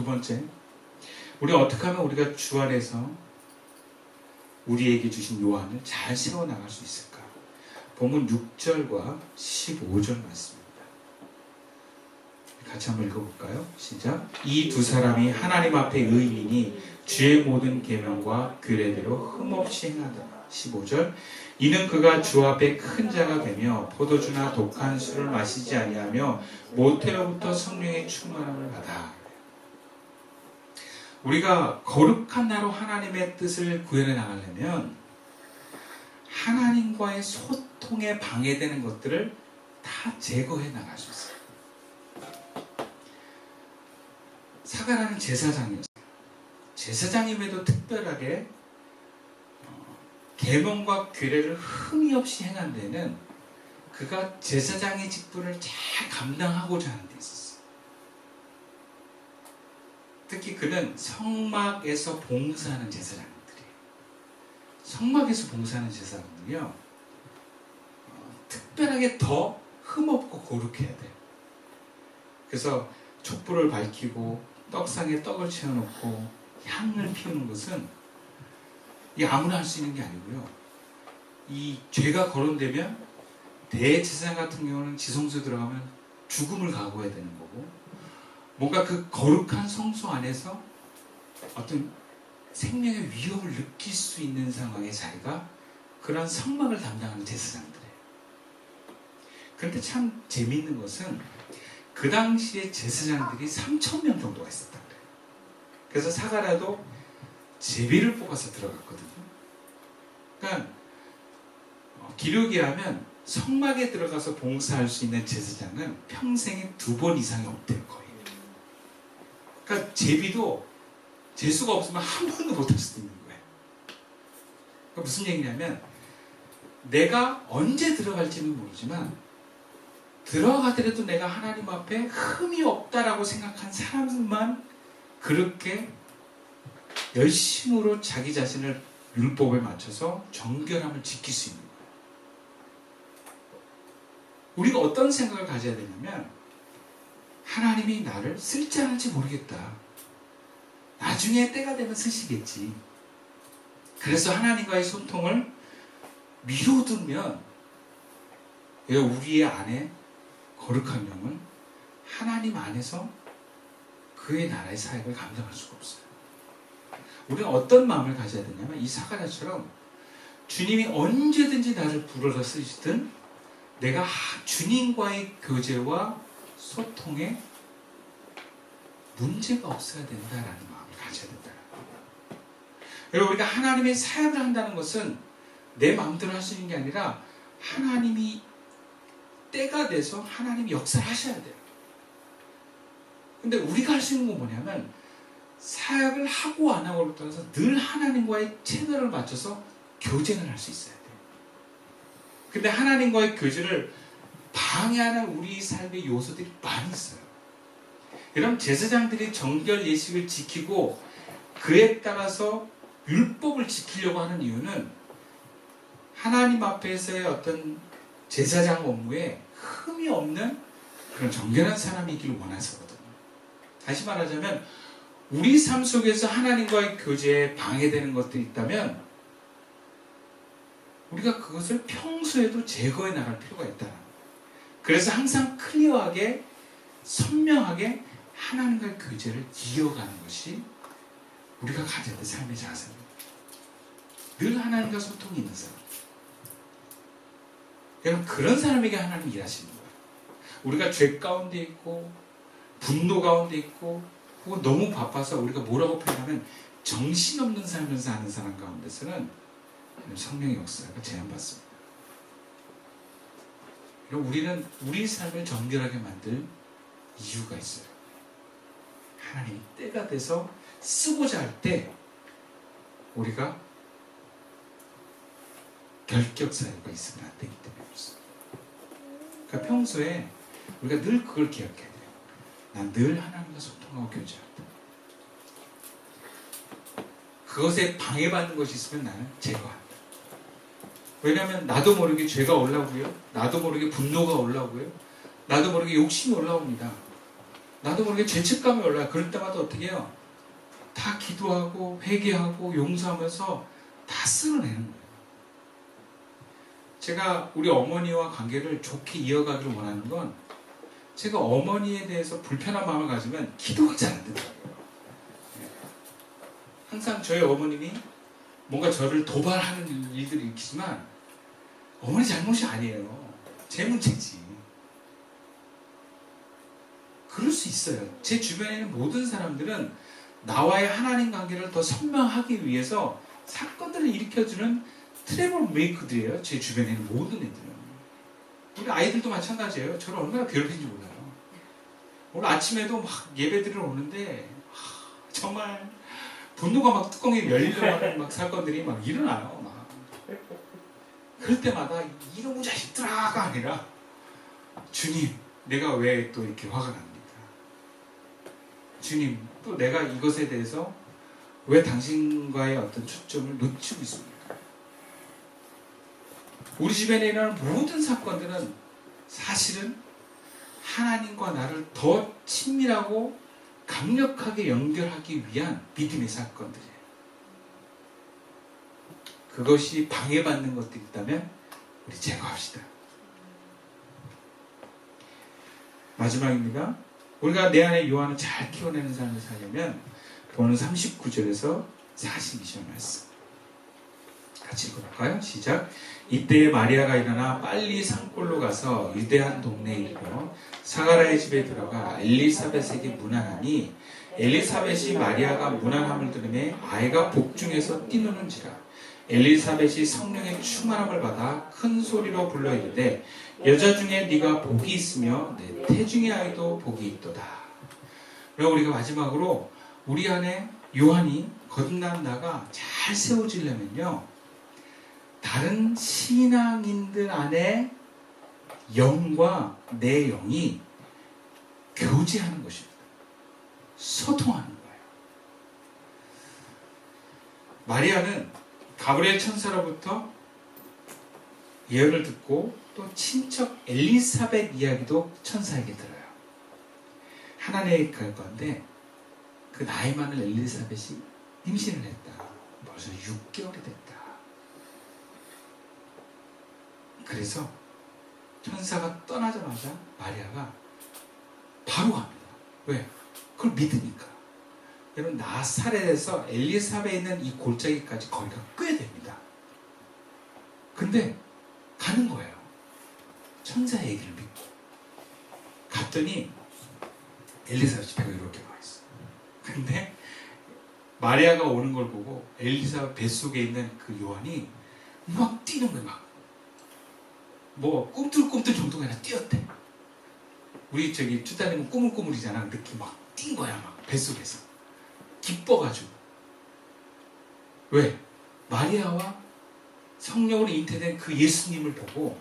두 번째, 우리 어떻게 하면 우리가 주 안에서 우리에게 주신 요한을 잘 세워 나갈 수 있을까? 본문 6절과 15절 말씀입니다. 같이 한번 읽어볼까요? 시작. 이 두 사람이 하나님 앞에 의인이니 주의 모든 계명과 규례대로 흠없이 행하더라. 15절. 이는 그가 주 앞에 큰 자가 되며 포도주나 독한 술을 마시지 아니하며 모태로부터 성령의 충만함을 받아. 우리가 거룩한 나로 하나님의 뜻을 구현해 나가려면 하나님과의 소통에 방해되는 것들을 다 제거해 나갈 수 있어요. 사가라는 제사장이었어요. 제사장임에도 특별하게 어, 계명과 규례를 흠이 없이 행한 데는 그가 제사장의 직분을 잘 감당하고자 하는 데 있었어요. 특히 그는 성막에서 봉사하는 제사장들이에요. 성막에서 봉사하는 제사장들이요. 어, 특별하게 더 흠없고 거룩해야 돼요. 그래서 촛불을 밝히고 떡상에 떡을 채워놓고 향을 피우는 것은 이 아무나 할 수 있는 게 아니고요. 이 죄가 거론되면 대제사장 같은 경우는 지성소 들어가면 죽음을 각오해야 되는 거고 뭔가 그 거룩한 성소 안에서 어떤 생명의 위협을 느낄 수 있는 상황의 자리가 그런 성막을 담당하는 제사장들이에요. 그런데 참 재미있는 것은 그 당시에 제사장들이 3천 명 정도가 있었다 그래요. 그래서 사가라도 제비를 뽑아서 들어갔거든요. 그러니까 어, 기록에 하면 성막에 들어가서 봉사할 수 있는 제사장은 평생에 두 번 이상이 없대요 거의. 그러니까 제비도 재수가 없으면 한 번도 못할 수도 있는 거예요. 그러니까 무슨 얘기냐면 내가 언제 들어갈지는 모르지만 들어가더라도 내가 하나님 앞에 흠이 없다라고 생각한 사람만 그렇게 열심으로 자기 자신을 율법에 맞춰서 정결함을 지킬 수 있는 거예요. 우리가 어떤 생각을 가져야 되냐면 하나님이 나를 쓸지 않을지 모르겠다. 나중에 때가 되면 쓰시겠지. 그래서 하나님과의 소통을 미뤄두면 우리의 안에 거룩한 영은 하나님 안에서 그의 나라의 사역을 감당할 수가 없어요. 우리가 어떤 마음을 가져야 되냐면 이 사가랴처럼 주님이 언제든지 나를 불러서 쓰시든 내가 주님과의 교제와 소통에 문제가 없어야 된다라는 마음을 가져야 된다. 여러분 우리가 하나님의 사역을 한다는 것은 내 마음대로 할 수 있는 게 아니라 하나님이 때가 돼서 하나님이 역사를 하셔야 돼요. 근데 우리가 할 수 있는 건 뭐냐면 사역을 하고 안 하고를 떠나서 늘 하나님과의 채널을 맞춰서 교제를 할 수 있어야 돼요. 근데 하나님과의 교제를 방해하는 우리 삶의 요소들이 많이 있어요. 여러분 제사장들이 정결 예식을 지키고 그에 따라서 율법을 지키려고 하는 이유는 하나님 앞에서의 어떤 제사장 업무에 흠이 없는 그런 정결한 사람이길 원해서거든요. 다시 말하자면 우리 삶 속에서 하나님과의 교제에 방해되는 것들이 있다면 우리가 그것을 평소에도 제거해 나갈 필요가 있다. 그래서 항상 클리어하게 선명하게 하나님과의 교제를 이어가는 것이 우리가 가져야 될 삶의 자세입니다. 늘 하나님과 소통이 있는 사람. 여러분 그런 사람에게 하나님이 일하시는 거예요. 우리가 죄 가운데 있고 분노 가운데 있고 혹은 너무 바빠서 우리가 뭐라고 표현하면 정신없는 삶을 사는 사람 가운데서는 성령의 역사가 제한받습니다. 우리는 우리 삶을 정결하게 만들 이유가 있어요. 하나님이 때가 돼서 쓰고자 할 때 우리가 결격 사유가 있으면 안 되기 때문에 그렇습니다. 그러니까 평소에 우리가 늘 그걸 기억해야 돼요. 난 늘 하나님과 소통하고 교제한다. 그것에 방해받는 것이 있으면 나는 제거한다. 왜냐하면 나도 모르게 죄가 올라오고요. 나도 모르게 분노가 올라오고요. 나도 모르게 욕심이 올라옵니다. 나도 모르게 죄책감이 올라요. 그럴 때마다 어떻게 해요? 다 기도하고 회개하고 용서하면서 다 쓸어내는 거예요. 제가 우리 어머니와 관계를 좋게 이어가기를 원하는 건 제가 어머니에 대해서 불편한 마음을 가지면 기도가 잘 안 되더라고요. 항상 저희 어머님이 뭔가 저를 도발하는 일들이 있지만 어머니 잘못이 아니에요. 제 문제지. 그럴 수 있어요. 제 주변에 있는 모든 사람들은 나와의 하나님 관계를 더 선명하기 위해서 사건들을 일으켜주는 트래블 메이커들이에요. 제 주변에 있는 모든 애들은. 우리 아이들도 마찬가지예요. 저를 얼마나 괴롭힌지 몰라요. 오늘 아침에도 막 예배드리러 오는데 하, 정말 분노가 막 뚜껑이 하는 막 사건들이 막 일어나요. 막. 그럴 때마다 이놈의 자식들아가 아니라 주님 내가 왜 또 이렇게 화가 납니까? 주님 또 내가 이것에 대해서 왜 당신과의 어떤 초점을 놓치고 있습니까? 우리 집에 일어나는 모든 사건들은 사실은 하나님과 나를 더 친밀하고 강력하게 연결하기 위한 믿음의 사건들이에요. 그것이 방해받는 것들이 있다면 우리 제거합시다. 마지막입니다. 우리가 내 안에 요한을 잘 키워내는 삶을 살려면 보는 39절에서 42절 말씀. 같이 읽어볼까요? 시작. 이때 마리아가 일어나 빨리 산골로 가서 유대한 동네에 이르러 사가라의 집에 들어가 엘리사벳에게 문안하니 엘리사벳이 마리아가 문안함을 들으매 아이가 복중에서 뛰노는지라 엘리사벳이 성령의 충만함을 받아 큰 소리로 불러 이르되 여자 중에 네가 복이 있으며 내 태중의 아이도 복이 있도다. 그리고 우리가 마지막으로 우리 안에 요한이 거듭난 나가 잘 세워지려면요. 다른 신앙인들 안에 영과 내 영이 교제하는 것입니다. 소통하는 거예요. 마리아는 가브리엘 천사로부터 예언을 듣고 또 친척 엘리사벳 이야기도 천사에게 들어요. 하나님의 갈 건데 그 나이 많은 엘리사벳이 임신을 했다. 벌써 6개월이 됐다. 그래서 천사가 떠나자마자 마리아가 바로 갑니다. 왜? 그걸 믿으니까. 여러분 나사렛에서 엘리사벳에 있는 이 골짜기까지 거리가 꽤 됩니다. 근데 가는 거예요. 천사 얘기를 믿고 갔더니 엘리사벳이 배가 이렇게 와 있어. 근데 마리아가 오는 걸 보고 엘리사벳 뱃속에 있는 그 요한이 막 뛰는 거야 막. 뭐 꿈틀꿈틀 정도가 아니라 뛰었대. 우리 저기 쭈따님은 꾸물꾸물이잖아. 느낌 막 뛴 거야 막 뱃속에서. 기뻐가지고. 왜? 마리아와 성령으로 잉태된 그 예수님을 보고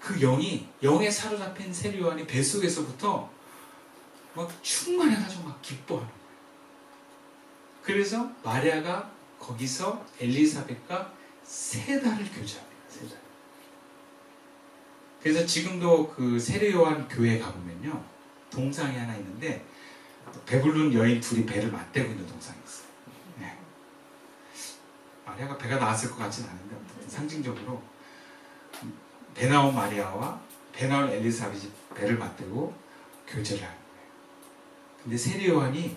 그 영이 영에 사로잡힌 세리요한이 뱃속에서부터 막 충만해가지고 막 기뻐하는 거예요. 그래서 마리아가 거기서 엘리사벳과 세 달을 교제합니다. 세 달. 그래서 지금도 그 세례 요한 교회 가보면요 동상이 하나 있는데 배불른 여인 둘이 배를 맞대고 있는 동상이 있어요. 네. 마리아가 배가 나왔을 것 같지는 않은데 어쨌든 상징적으로 배 나온 마리아와 배 나온 엘리사벳이 배를 맞대고 교제를 하는 거예요. 근데 세례 요한이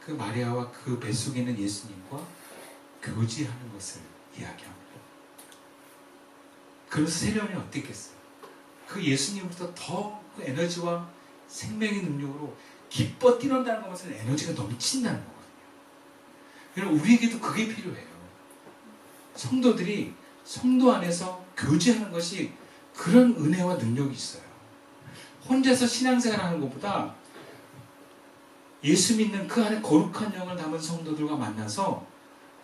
그 마리아와 그 뱃속에 있는 예수님과 교제하는 것을 이야기합니다. 그래서 세례 요한이 어땠겠어요? 그 예수님부터 더 그 에너지와 생명의 능력으로 기뻐 뛰는다는 것은 에너지가 넘친다는 거거든요. 여러분 우리에게도 그게 필요해요. 성도들이 성도 안에서 교제하는 것이 그런 은혜와 능력이 있어요. 혼자서 신앙생활 하는 것보다 예수 믿는 그 안에 거룩한 영을 담은 성도들과 만나서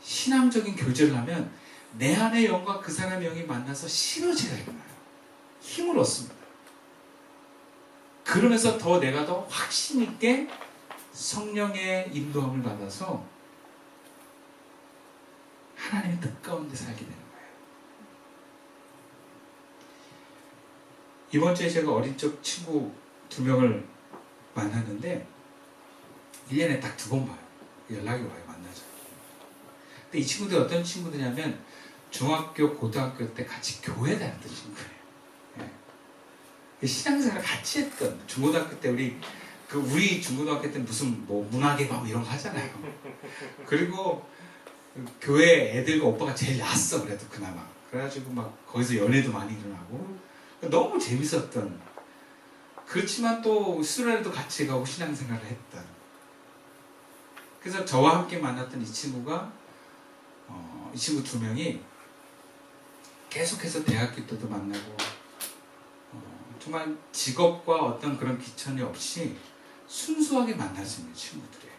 신앙적인 교제를 하면 내 안의 영과 그 사람의 영이 만나서 시너지가 일어나요. 힘을 얻습니다. 그러면서 더 내가 더 확신 있게 성령의 인도함을 받아서 하나님의 뜻 가운데 살게 되는 거예요. 이번 주에 제가 어린 적 친구 두 명을 만났는데 1년에 딱 두 번 봐요. 연락이 와요. 만나자. 근데 이 친구들이 어떤 친구들이냐면 중학교, 고등학교 때 같이 교회 다녔던 친구예요. 예. 신앙생활 같이 했던 중고등학교 때 우리 그 우리 중고등학교 때 무슨 뭐 문화계 막 이런 거 하잖아요. 그리고 그 교회 애들과 오빠가 제일 낫어 그래도 그나마. 그래가지고 막 거기서 연애도 많이 일어나고 너무 재밌었던. 그렇지만 또 수련회도 같이 가고 신앙생활을 했던. 그래서 저와 함께 만났던 이 친구가 어, 이 친구 두 명이 계속해서 대학교 때도 만나고 어, 정말 직업과 어떤 그런 귀천이 없이 순수하게 만날 수 있는 친구들이에요.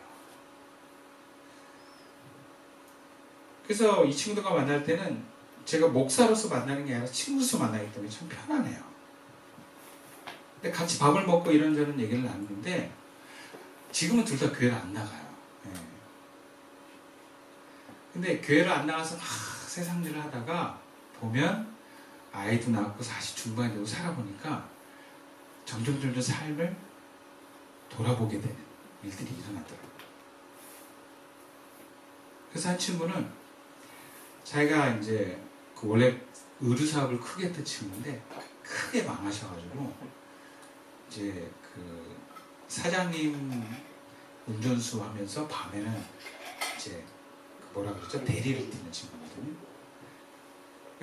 그래서 이 친구들과 만날 때는 제가 목사로서 만나는 게 아니라 친구로서 만나기 때문에 참 편하네요. 근데 같이 밥을 먹고 이런저런 얘기를 나누는데 지금은 둘 다 교회를 안 나가요. 예. 근데 교회를 안 나가서 막 세상 일을 하다가 보면 아이도 낳고 40 중반이 되고 살아보니까 점점 점점 삶을 돌아보게 되는 일들이 일어나더라고요. 그래서 한 친구는 자기가 이제 그 원래 의류 사업을 크게 했던 친구인데 크게 망하셔가지고 이제 그 사장님 운전수 하면서 밤에는 이제 그 뭐라 그러죠 대리를 뛰는 친구거든요.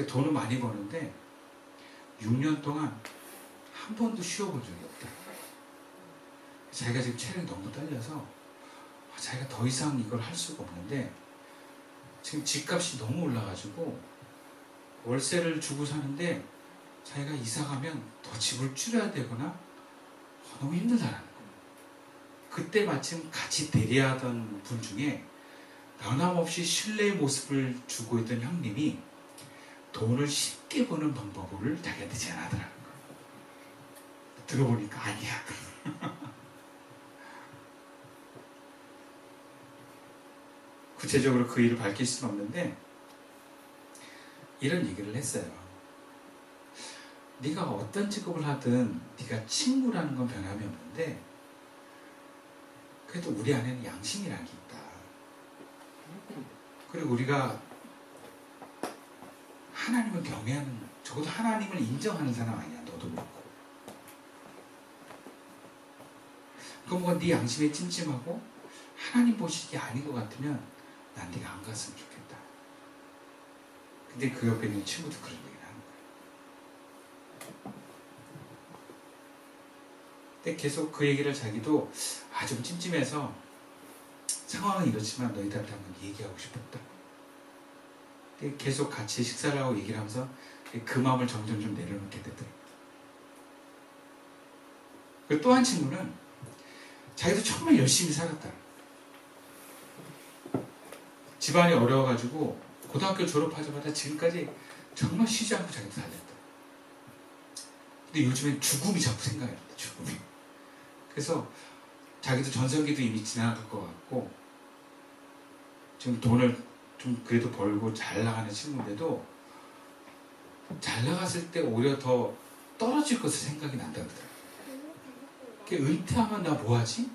돈을 많이 버는데 6년 동안 한 번도 쉬어본 적이 없다. 자기가 지금 체력이 너무 떨려서 아, 자기가 더 이상 이걸 할 수가 없는데 지금 집값이 너무 올라가지고 월세를 주고 사는데 자기가 이사 가면 더 집을 줄여야 되거나 어, 너무 힘들다라는 거예요. 그때 마침 같이 대리하던 분 중에 변함없이 신뢰의 모습을 주고 있던 형님이 돈을 쉽게 버는 방법을 자기한테 제안하더라는 거예요. 들어보니까 아니야. 구체적으로 그 일을 밝힐 수는 없는데 이런 얘기를 했어요. 네가 어떤 직업을 하든 네가 친구라는 건 변함이 없는데 그래도 우리 안에는 양심이라는 게 있다. 그리고 우리가 하나님을 경외하는 적어도 하나님을 인정하는 사람 아니야. 너도 그렇고. 그럼 뭐네 양심에 찜찜하고 하나님 보시기 아닌 것 같으면 난 네가 안 갔으면 좋겠다. 근데 그 옆에 있는 친구도 그런 얘기를 하는 거예요. 근데 계속 그 얘기를 자기도 아 좀 찜찜해서 상황은 이렇지만 너희들한테 한번 얘기하고 싶었다. 근데 계속 같이 식사를 하고 얘기를 하면서 그 마음을 점점 좀 내려놓게 되더라고요. 또 한 친구는 자기도 정말 열심히 살았다. 집안이 어려워가지고 고등학교 졸업하자마자 지금까지 정말 쉬지 않고 자기도 살렸다. 근데 요즘엔 죽음이 자꾸 생각이 난다. 죽음이. 그래서 자기도 전성기도 이미 지나갈 것 같고 지금 돈을 좀 그래도 벌고 잘 나가는 친구인데도 잘 나갔을 때 오히려 더 떨어질 것을 생각이 난다 그러더라고요. 은퇴하면 나 뭐하지?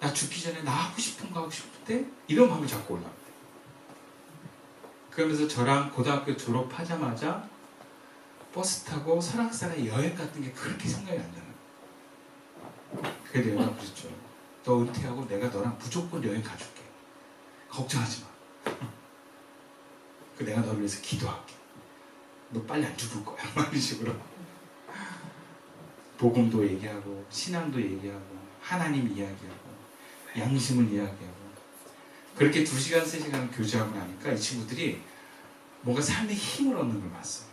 나 죽기 전에 나 하고 싶은 거 하고 싶은데 이런 마음이 자꾸 올라옵니다. 그러면서 저랑 고등학교 졸업하자마자 버스 타고 설악산에 여행 갔던 게 그렇게 생각이 안 나요. 그게 내가 그랬죠. 너 은퇴하고 내가 너랑 무조건 여행 가줄게. 걱정하지 마. 그 내가 너를 위해서 기도할게. 너 빨리 안 죽을 거야. 이런 식으로. 복음도 얘기하고 신앙도 얘기하고 하나님 이야기하고 양심을 이야기하고 그렇게 두 시간 세 시간 교제하고 나니까 이 친구들이 뭔가 삶의 힘을 얻는 걸 봤어요.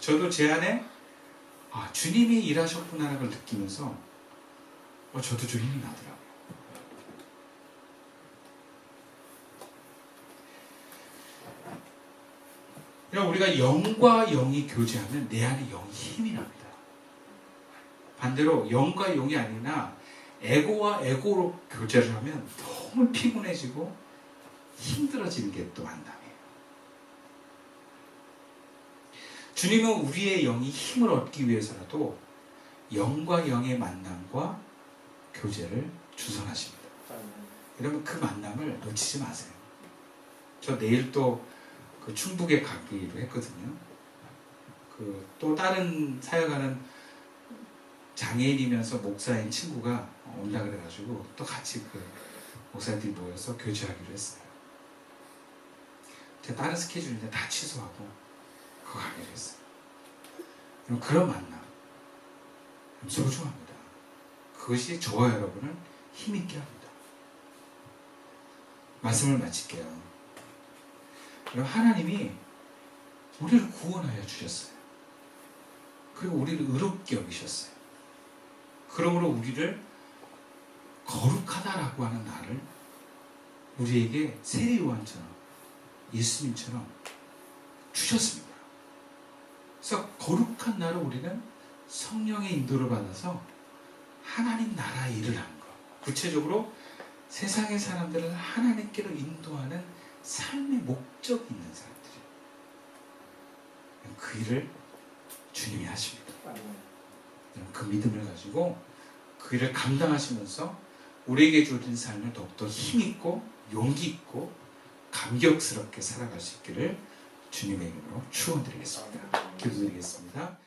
저도 제 안에 아 주님이 일하셨구나라는 걸 느끼면서 어, 저도 좀 힘이 나더라고요. 그러니까 우리가 영과 영이 교제하면 내 안에 영이 힘이 납니다. 반대로 영과 영이 아니나 에고와 에고로 교제를 하면 너무 피곤해지고 힘들어지는 게또 만담이에요. 주님은 우리의 영이 힘을 얻기 위해서라도 영과 영의 만남과 교제를 주선하십니다. 여러분 그 만남을 놓치지 마세요. 저 내일 또 그 충북에 가기로 했거든요. 그 또 다른 사역하는 장애인이면서 목사인 친구가 온다 그래가지고 또 같이 그 목사님들이 모여서 교제하기로 했어요. 제가 다른 스케줄인데 다 취소하고 그거 가기로 했어요. 여러분, 그런 만남 소중합니다. 그것이 저와 여러분을 힘있게 합니다. 말씀을 마칠게요. 여러분, 하나님이 우리를 구원하여 주셨어요. 그리고 우리를 의롭게 여기셨어요. 그러므로 우리를 거룩하다라고 하는 나를 우리에게 세례요한처럼 예수님처럼 주셨습니다. 그래서 거룩한 나를 우리는 성령의 인도를 받아서 하나님 나라의 일을 하는 것. 구체적으로 세상의 사람들을 하나님께로 인도하는 삶의 목적이 있는 사람들이에요. 그 일을 주님이 하십니다. 그 믿음을 가지고 그 일을 감당하시면서 우리에게 주어진 삶을 더욱더 힘있고 용기 있고 감격스럽게 살아갈 수 있기를 주님의 이름으로 축원드리겠습니다. 기도드리겠습니다.